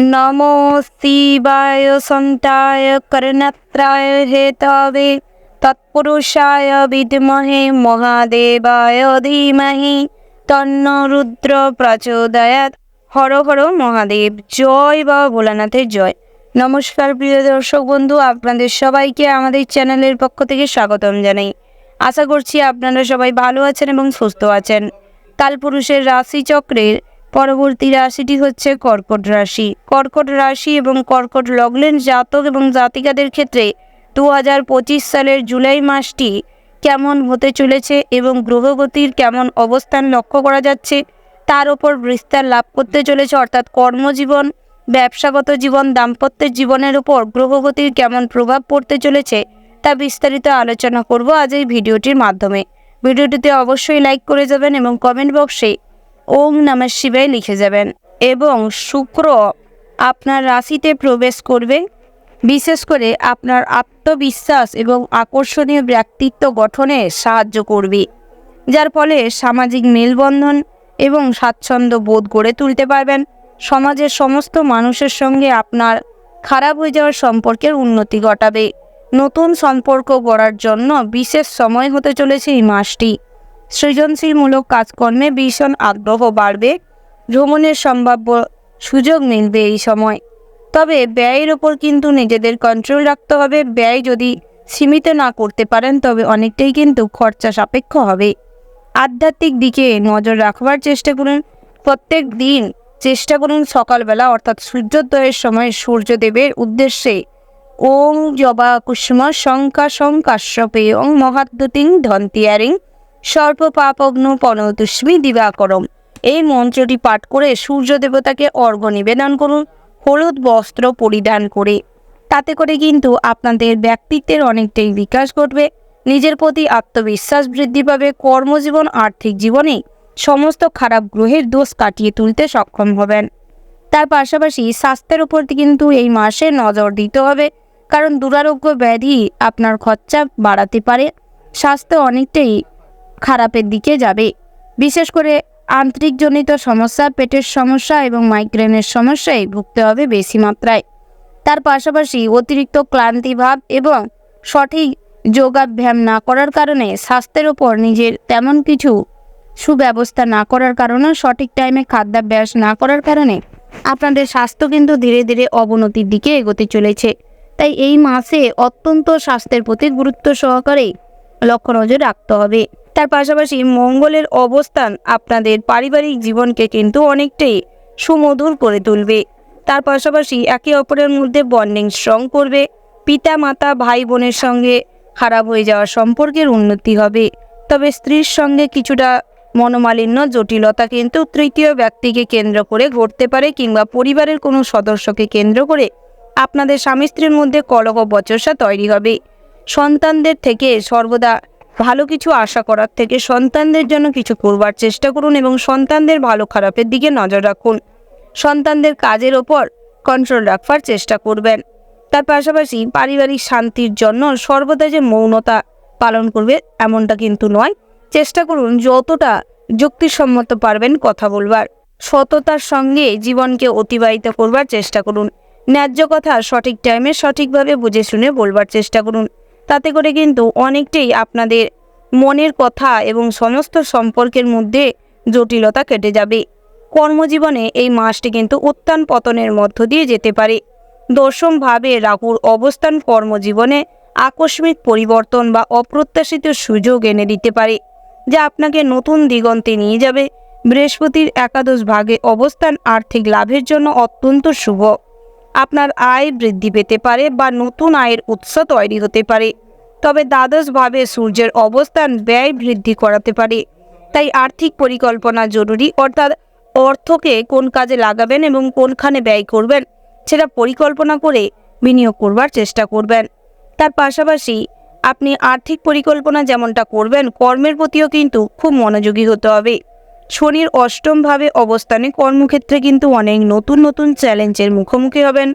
নমো শিবায় সন্তায় করণত্রায় হেতবে তৎপুরুষায় বিদ্মহে মহাদেবায় ধীমহি তন্ন রুদ্র প্রচোদয়াৎ হর হর মহাদেব, জয় বা ভোলানাথের জয়। নমস্কার প্রিয় দর্শক বন্ধু, আপনাদের সবাইকে আমাদের চ্যানেলের পক্ষ থেকে স্বাগতম জানাই। আশা করছি আপনারা সবাই ভালো আছেন এবং সুস্থ আছেন। কালপুরুষের রাশি চক্রের পরবর্তী রাশিটি হচ্ছে কর্কট রাশি। কর্কট রাশি এবং কর্কট লগ্নের জাতক এবং জাতিকাদের ক্ষেত্রে দু হাজার পঁচিশ সালের জুলাই মাসটি কেমন হতে চলেছে এবং গ্রহগতির কেমন অবস্থান লক্ষ্য করা যাচ্ছে, তার ওপর বিস্তার লাভ করতে চলেছে, অর্থাৎ কর্মজীবন, ব্যবসাগত জীবন, দাম্পত্যের জীবনের উপর গ্রহগতির কেমন প্রভাব পড়তে চলেছে, তা বিস্তারিত আলোচনা করব আজ এই ভিডিওটির মাধ্যমে। ভিডিওটিতে অবশ্যই লাইক করে যাবেন এবং কমেন্ট বক্সে ওম নমঃ শিবায় লিখে যাবেন এবং শুক্র আপনার রাশিতে প্রবেশ করবে। বিশেষ করে আপনার আত্মবিশ্বাস এবং আকর্ষণীয় ব্যক্তিত্ব গঠনে সাহায্য করবে, যার ফলে সামাজিক মেলবন্ধন এবং স্বাচ্ছন্দ্য বোধ গড়ে তুলতে পারবেন। সমাজের সমস্ত মানুষের সঙ্গে আপনার খারাপ হয়ে যাওয়ার সম্পর্কের উন্নতি ঘটাবে। নতুন সম্পর্ক গড়ার জন্য বিশেষ সময় হতে চলেছে এই মাসটি। সৃজনশীলমূলক কাজকর্মে ভীষণ আগ্রহ বাড়বে। ভ্রমণের সম্ভাব্য সুযোগ মিলবে এই সময়। তবে ব্যয়ের ওপর কিন্তু নিজেদের কন্ট্রোল রাখতে হবে। ব্যয় যদি সীমিত না করতে পারেন, তবে অনেকটাই কিন্তু খরচা সাপেক্ষ হবে। আধ্যাত্মিক দিকে নজর রাখবার চেষ্টা করুন। প্রত্যেক দিন চেষ্টা করুন সকালবেলা, অর্থাৎ সূর্যোদয়ের সময় সূর্যদেবের উদ্দেশ্যে ওং জবা কুসুম শঙ্কা শঙ্কাশ্যপে ওং মহাদ্যুতিং ধন্তিয়ারিং। সর্ব পাপগ্ন পনতুষ্মি দিবাকরম। এই মন্ত্রটি পাঠ করে সূর্য দেবতাকে অর্ঘ্য নিবেদন করুন, হলুদ বস্ত্র পরিধান করে। তাতে করে কিন্তু আপনাদের ব্যক্তিত্বের অনেকটাই বিকাশ ঘটবে। নিজের প্রতি আত্মবিশ্বাস বৃদ্ধি পাবে, কর্মজীবন, আর্থিক জীবনে সমস্ত খারাপ গ্রহের দোষ কাটিয়ে তুলতে সক্ষম হবেন। তার পাশাপাশি স্বাস্থ্যের উপর কিন্তু এই মাসে নজর দিতে হবে, কারণ দুরারোগ্য ব্যাধি আপনার খরচা বাড়াতে পারে। স্বাস্থ্য অনেকটাই খারাপের দিকে যাবে। বিশেষ করে আন্তরিকজনিত সমস্যা, পেটের সমস্যা এবং মাইগ্রেনের সমস্যায় ভুগতে হবে বেশি মাত্রায়। তার পাশাপাশি অতিরিক্ত ক্লান্তিভাব এবং সঠিক যোগাভ্যাম না করার কারণে স্বাস্থ্যের ওপর নিজের তেমন কিছু সুব্যবস্থা না করার কারণে সঠিক টাইমে খাদ্যাভ্যাস না করার কারণে আপনাদের স্বাস্থ্য কিন্তু ধীরে ধীরে অবনতির দিকে এগোতে চলেছে। তাই এই মাসে অত্যন্ত স্বাস্থ্যের প্রতি গুরুত্ব সহকারে লক্ষ্য নজর রাখতে হবে। তার পাশাপাশি মঙ্গলের অবস্থান আপনাদের পারিবারিক জীবনকে কিন্তু অনেকটাই সুমধুর করে তুলবে। তার পাশাপাশি একে অপরের মধ্যে বন্ডিং স্ট্রং করবে। পিতা, মাতা, ভাই বোনের সঙ্গে খারাপ হয়ে যাওয়া সম্পর্কের উন্নতি হবে। তবে স্ত্রীর সঙ্গে কিছুটা মনোমালিন্য, জটিলতা কিন্তু তৃতীয় ব্যক্তিকে কেন্দ্র করে ঘটতে পারে কিংবা পরিবারের কোনো সদস্যকে কেন্দ্র করে আপনাদের স্বামী স্ত্রীর মধ্যে কলহ বচসা তৈরি হবে। সন্তানদের থেকে সর্বদা ভালো কিছু আশা করার থেকে সন্তানদের জন্য কিছু করবার চেষ্টা করুন এবং সন্তানদের ভালো খারাপের দিকে নজর রাখুন। সন্তানদের কাজের ওপর কন্ট্রোল রাখবার চেষ্টা করবেন। তার পাশাপাশি পারিবারিক শান্তির জন্য সর্বদা যে মৌনতা পালন করবে এমনটা কিন্তু নয়। চেষ্টা করুন যতটা যুক্তিসম্মত পারবেন কথা বলবার। সততার সঙ্গে জীবনকে অতিবাহিত করবার চেষ্টা করুন। ন্যায্য কথা সঠিক টাইমে সঠিকভাবে বুঝে শুনে বলবার চেষ্টা করুন। তাতে করে কিন্তু অনেকটাই আপনাদের মনের কথা এবং সমস্ত সম্পর্কের মধ্যে জটিলতা কেটে যাবে। কর্মজীবনে এই মাসটি কিন্তু উত্থান পতনের মধ্য দিয়ে যেতে পারে। দশমভাবে রাহুর অবস্থান কর্মজীবনে আকস্মিক পরিবর্তন বা অপ্রত্যাশিত সুযোগ এনে দিতে পারে, যা আপনাকে নতুন দিগন্তে নিয়ে যাবে। বৃহস্পতির একাদশ ভাগে অবস্থান আর্থিক লাভের জন্য অত্যন্ত শুভ। আপনার আয় বৃদ্ধি পেতে পারে বা নতুন আয়ের উৎস তৈরি হতে পারে। তবে দ্বাদশভাবে সূর্যের অবস্থান ব্যয় বৃদ্ধি করাতে পারে। তাই আর্থিক পরিকল্পনা জরুরি, অর্থাৎ অর্থকে কোন কাজে লাগাবেন এবং কোনখানে ব্যয় করবেন সেটা পরিকল্পনা করে বিনিয়োগ করবার চেষ্টা করবেন। তার পাশাপাশি আপনি আর্থিক পরিকল্পনা যেমনটা করবেন, কর্মের প্রতিও কিন্তু খুব মনোযোগী হতে হবে। শনির অষ্টমভাবে অবস্থানে কর্মক্ষেত্রে কিন্তু অনেক নতুন নতুন চ্যালেঞ্জের মুখোমুখি হবেন।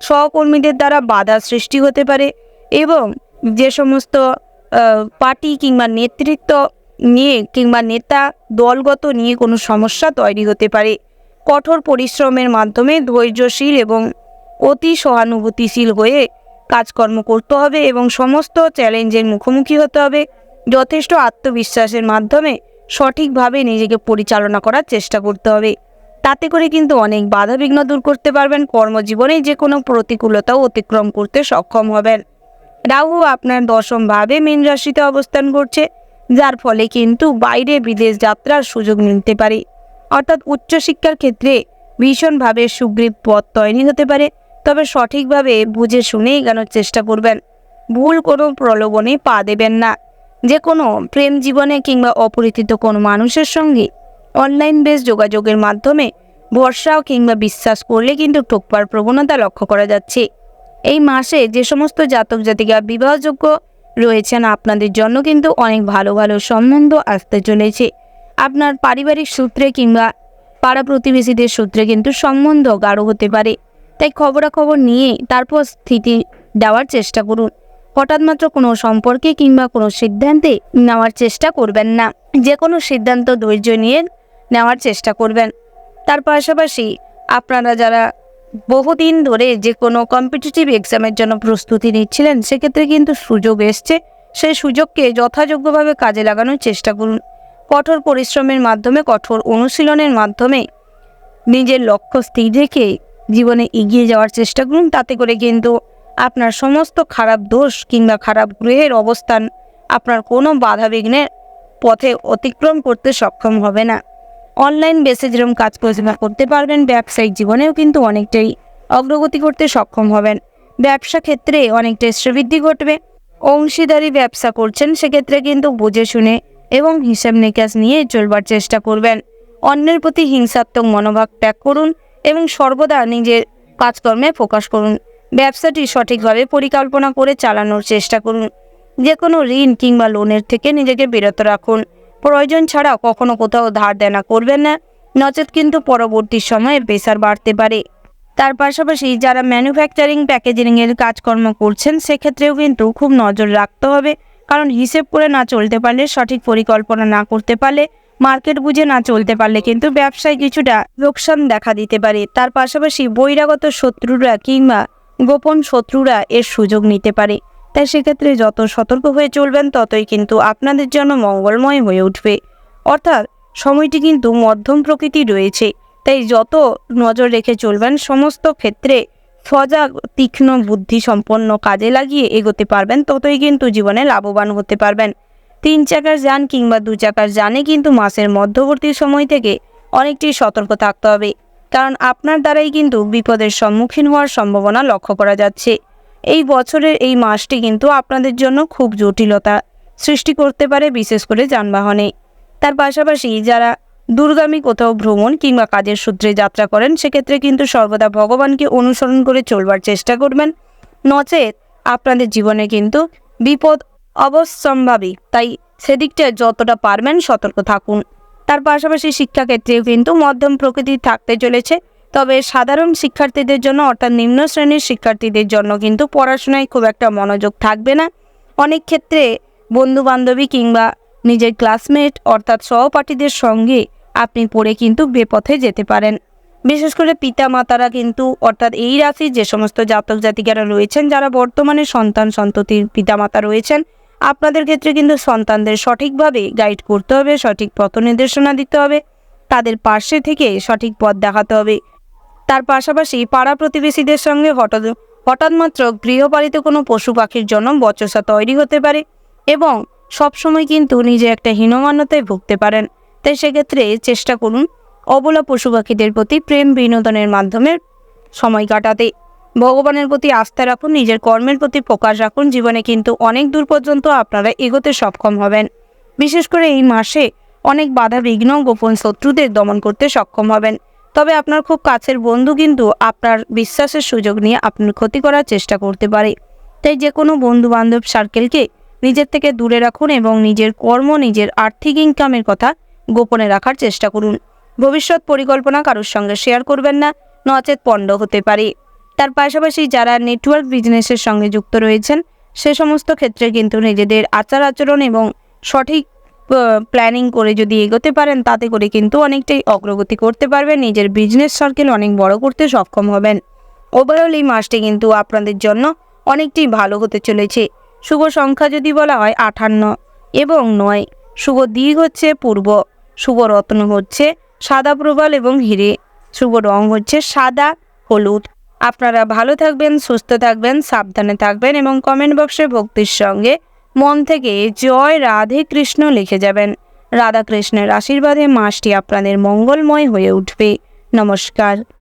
সহকর্মীদের দ্বারা বাধা সৃষ্টি হতে পারে এবং যে সমস্ত পার্টি কিংবা নেতৃত্ব নিয়ে কিংবা নেতা দলগত নিয়ে কোনো সমস্যা তৈরি হতে পারে। কঠোর পরিশ্রমের মাধ্যমে ধৈর্যশীল এবং অতি সহানুভূতিশীল হয়ে কাজকর্ম করতে হবে এবং সমস্ত চ্যালেঞ্জের মুখোমুখি হতে হবে। যথেষ্ট আত্মবিশ্বাসের মাধ্যমে সঠিকভাবে নিজেকে পরিচালনা করার চেষ্টা করতে হবে। তাতে করে কিন্তু অনেক বাধা বিঘ্ন দূর করতে পারবেন কর্মজীবনে যে কোনো প্রতিকূলতাও অতিক্রম করতে সক্ষম হবেন। রাহু আপনার দশম ভাবে মীন রাশিতে অবস্থান করছে, যার ফলে কিন্তু বাইরে বিদেশ যাত্রার সুযোগ মিলতে পারে। অর্থাৎ উচ্চশিক্ষার ক্ষেত্রে ভীষণভাবে সুগ্রীব পথ তৈরি হতে পারে, তবে সঠিকভাবে বুঝে শুনে এগানোর চেষ্টা করবেন। ভুল কোনো প্রলোভনে পা দেবেন না। যে কোনো প্রেম জীবনে কিংবা অপরিচিত কোনো মানুষের সঙ্গে অনলাইন বেস যোগাযোগের মাধ্যমে ভরসা কিংবা বিশ্বাস করলে কিন্তু ঠোকবার প্রবণতা লক্ষ্য করা যাচ্ছে। এই মাসে যে সমস্ত জাতক জাতিকা বিবাহযোগ্য রয়েছেন, আপনাদের জন্য কিন্তু অনেক ভালো ভালো সম্বন্ধ আসতে চলেছে। আপনার পারিবারিক সূত্রে কিংবা পাড়া প্রতিবেশীদের সূত্রে কিন্তু সম্বন্ধ গাঢ় হতে পারে। তাই খবরাখবর নিয়ে তারপর স্থিতি দেওয়ার চেষ্টা করুন। হঠাৎ মাত্র কোনো সম্পর্কে কিংবা কোনো সিদ্ধান্তে নেওয়ার চেষ্টা করবেন না। যে কোনো সিদ্ধান্ত ধৈর্য নিয়ে নেওয়ার চেষ্টা করবেন। তার পাশাপাশি আপনারা যারা বহুদিন ধরে যে কোনো কম্পিটিটিভ এক্সামের জন্য প্রস্তুতি নিচ্ছিলেন, সেক্ষেত্রে কিন্তু সুযোগ এসছে। সেই সুযোগকে যথাযোগ্যভাবে কাজে লাগানোর চেষ্টা করুন। কঠোর পরিশ্রমের মাধ্যমে, কঠোর অনুশীলনের মাধ্যমে নিজের লক্ষ্য স্থির রেখে জীবনে এগিয়ে যাওয়ার চেষ্টা করুন। তাতে করে কিন্তু আপনার সমস্ত খারাপ দোষ কিংবা খারাপ গ্রহের অবস্থান আপনার কোনো বাধা বিঘ্নের পথে অতিক্রম করতে সক্ষম হবে না। অনলাইন বেসে যেরকম কাজ পরিচালনা করতে পারবেন, ব্যবসায়িক জীবনেও কিন্তু অনেকটাই অগ্রগতি করতে সক্ষম হবেন। ব্যবসা ক্ষেত্রে অনেকটাই শ্রীবৃদ্ধি ঘটবে। অংশীদারি ব্যবসা করছেন, সেক্ষেত্রে কিন্তু বুঝে শুনে এবং হিসাব নিকাশ নিয়ে চলবার চেষ্টা করবেন। অন্যের প্রতি হিংসাত্মক মনোভাব ত্যাগ করুন এবং সর্বদা নিজের কাজকর্মে ফোকাস করুন। ব্যবসাটি সঠিকভাবে পরিকল্পনা করে চালানোর চেষ্টা করুন। যে কোনো ঋণ কিংবা লোনের থেকে নিজেকে বিরত রাখুন। প্রয়োজন ছাড়া কখনো কোথাও ধার দেনা করবেন না। নচেত কিন্তু পরবর্তী সময়ে প্রেসার বাড়তে পারে। তার পাশাপাশি যারা ম্যানুফ্যাকচারিং, প্যাকেজিংয়ের কাজকর্ম করছেন, সেক্ষেত্রেও কিন্তু খুব নজর রাখতে হবে। কারণ হিসেব করে না চলতে পারলে, সঠিক পরিকল্পনা না করতে পারলে, মার্কেট বুঝে না চলতে পারলে কিন্তু ব্যবসায় কিছুটা লোকসান দেখা দিতে পারে। তার পাশাপাশি বহিরাগত শত্রুরা কিংবা গোপন শত্রুরা এর সুযোগ নিতে পারে। তাই সেক্ষেত্রে যত সতর্ক হয়ে চলবেন, ততই কিন্তু আপনাদের জন্য মঙ্গলময় হয়ে উঠবে। অর্থাৎ সময়টি কিন্তু মধ্যম প্রকৃতি রয়েছে। তাই যত নজর রেখে চলবেন, সমস্ত ক্ষেত্রে সজাগ, তীক্ষ্ণ বুদ্ধি সম্পন্ন কাজে লাগিয়ে এগোতে পারবেন, ততই কিন্তু জীবনে লাভবান হতে পারবেন। তিন চাকার যান কিংবা দু চাকার যানে কিন্তু মাসের মধ্যবর্তী সময় থেকে অনেকটি সতর্ক থাকতে হবে। কারণ আপনার দ্বারাই কিন্তু বিপদের সম্মুখীন হওয়ার সম্ভাবনা লক্ষ্য করা যাচ্ছে। এই বছরের এই মাসটি কিন্তু আপনাদের জন্য খুব জটিলতা সৃষ্টি করতে পারে বিশেষ করে যানবাহনে। তার পাশাপাশি যারা দূরগামী কোথাও ভ্রমণ কিংবা কাজের সূত্রে যাত্রা করেন, সেক্ষেত্রে কিন্তু সর্বদা ভগবানকে অনুসরণ করে চলবার চেষ্টা করবেন। নচেত আপনাদের জীবনে কিন্তু বিপদ অবশ্যম্ভাবী। তাই সেদিকটা যতটা পারবেন সতর্ক থাকুন। তার পাশাপাশি শিক্ষাক্ষেত্রেও কিন্তু মধ্যম প্রকৃতি থাকতে চলেছে। তবে সাধারণ শিক্ষার্থীদের জন্য অর্থাৎ নিম্ন শ্রেণির শিক্ষার্থীদের জন্য কিন্তু পড়াশোনায় খুব একটা মনোযোগ থাকবে না। অনেক ক্ষেত্রে বন্ধু বান্ধবী কিংবা নিজের ক্লাসমেট অর্থাৎ সহপাঠীদের সঙ্গে আপনি পড়ে কিন্তু বেপথে যেতে পারেন। বিশেষ করে পিতা মাতারা কিন্তু অর্থাৎ এই রাশির যে সমস্ত জাতক জাতিকারা রয়েছেন, যারা বর্তমানে সন্তান সন্ততির পিতামাতা রয়েছেন আপনাদের ক্ষেত্রে কিন্তু সন্তানদের সঠিকভাবে গাইড করতে হবে, সঠিক পথ নির্দেশনা দিতে হবে, তাদের পাশে থেকে সঠিক পথ দেখাতে হবে। তার পাশাপাশি পাড়া প্রতিবেশীদের সঙ্গে হঠাৎ হঠাৎ মাত্র গৃহপালিত কোনো পশু পাখির জন্য বচসা তৈরি হতে পারে এবং সবসময় কিন্তু নিজে একটা হীনমান্যতায় ভুগতে পারেন। তাই সেক্ষেত্রে চেষ্টা করুন অবলা পশু পাখিদের প্রতি প্রেম বিনোদনের মাধ্যমে সময় কাটাতে। ভগবানের প্রতি আস্থা রাখুন, নিজের কর্মের প্রতি ফোকাস রাখুন। জীবনে কিন্তু অনেক দূর পর্যন্ত আপনারা এগোতে সক্ষম হবেন। বিশেষ করে এই মাসে অনেক বাধা বিঘ্ন, গোপন শত্রুদের দমন করতে সক্ষম হবেন। তবে আপনার খুব কাছের বন্ধু কিন্তু আপনার বিশ্বাসের সুযোগ নিয়ে আপনার ক্ষতি করার চেষ্টা করতে পারে। তাই যে কোনো বন্ধু বান্ধব সার্কেলকে নিজের থেকে দূরে রাখুন এবং নিজের কর্ম, নিজের আর্থিক ইনকামের কথা গোপনে রাখার চেষ্টা করুন। ভবিষ্যৎ পরিকল্পনা কারোর সঙ্গে শেয়ার করবেন না, নচেত পণ্ড হতে পারে। তার পাশাপাশি যারা নেটওয়ার্ক বিজনেসের সঙ্গে যুক্ত রয়েছেন, সে সমস্ত ক্ষেত্রে কিন্তু নিজেদের আচার আচরণ এবং সঠিক প্ল্যানিং করে যদি এগোতে পারেন, তাতে করে কিন্তু অনেকটাই অগ্রগতি করতে পারবেন। নিজের বিজনেস সার্কেল অনেক বড় করতে সক্ষম হবেন। ওভারঅল এই মাসটি কিন্তু আপনাদের জন্য অনেকটাই ভালো হতে চলেছে। শুভ সংখ্যা যদি বলা হয় আঠান্ন এবং নয়। শুভ দিক হচ্ছে পূর্ব। শুভ রত্ন হচ্ছে সাদা প্রবাল এবং হিরে। শুভ রং হচ্ছে সাদা, হলুদ। আপনারা ভালো থাকবেন, সুস্থ থাকবেন, সাবধানে থাকবেন এবং কমেন্ট বক্সে ভক্তির সঙ্গে মন থেকে জয় রাধে কৃষ্ণ লিখে যাবেন। রাধাকৃষ্ণের আশীর্বাদে মাসটি আপনাদের মঙ্গলময় হয়ে উঠবে। নমস্কার।